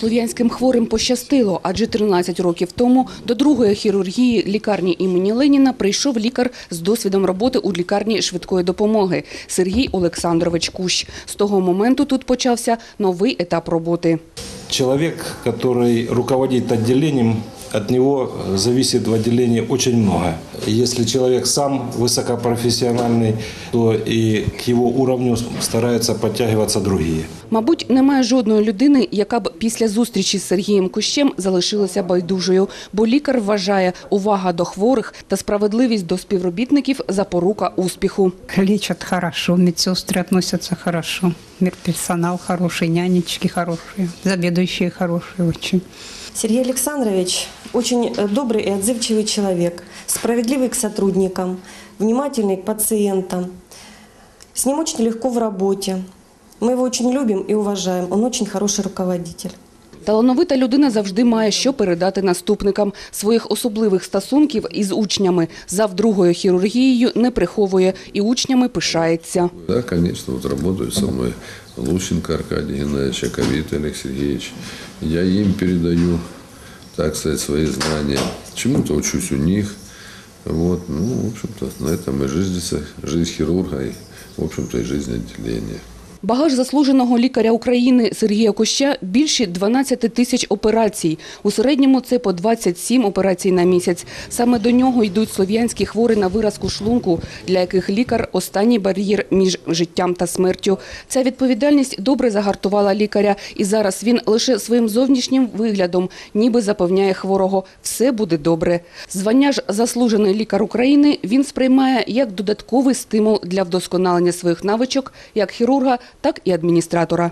Слов'янським хворим пощастило, адже 13 років тому до другої хірургії лікарні імені Леніна прийшов лікар з досвідом роботи у лікарні швидкої допомоги Сергій Олександрович Кущ. З того моменту тут почався новий етап роботи. Чоловік, який руководить отделением, от него зависит в отделении очень много. Если человек сам высокопрофессиональный, то и к его уровню стараются подтягиваться другие. Мабуть, немає жодної людини, яка б після зустрічі з Сергієм Кущем залишилася байдужою, бо лікар вважає увага до хворих та справедливість до співробітників запорука успіху. Лечат хорошо, медсестры относятся хорошо, медперсонал хороший, нянечки хорошие, заведующие хорошие очень. Сергей Александрович очень э, добрый и отзывчивый человек, справедливый к сотрудникам, внимательный к пациентам. С ним очень легко в работе. Мы его очень любим и уважаем. Он очень хороший руководитель. Талановита людина завжди має що передати наступникам. Своїх особливих стосунків із учнями зав другою хірургією не приховує і учнями пишається. Да, конечно, вот работают со мной Лущенко Аркадий Геннадьевич, Яковит Олег Сергеевич. Я им передаю, так сказать, свои знания. Чему-то учусь у них. Вот, ну, в общем-то, на этом и жизнь, жизнь хирурга, и, в общем-то, и жизнь отделения. Багаж заслуженого лікаря України Сергія Коща – більше 12 тисяч операцій. У середньому це по 27 операцій на місяць. Саме до нього йдуть слов'янські хворі на виразку шлунку, для яких лікар – останній бар'єр між життям та смертю. Ця відповідальність добре загартувала лікаря. І зараз він лише своїм зовнішнім виглядом ніби запевняє хворого – все буде добре. Звання ж заслужений лікар України він сприймає як додатковий стимул для вдосконалення своїх навичок як хірурга, так і адміністратора.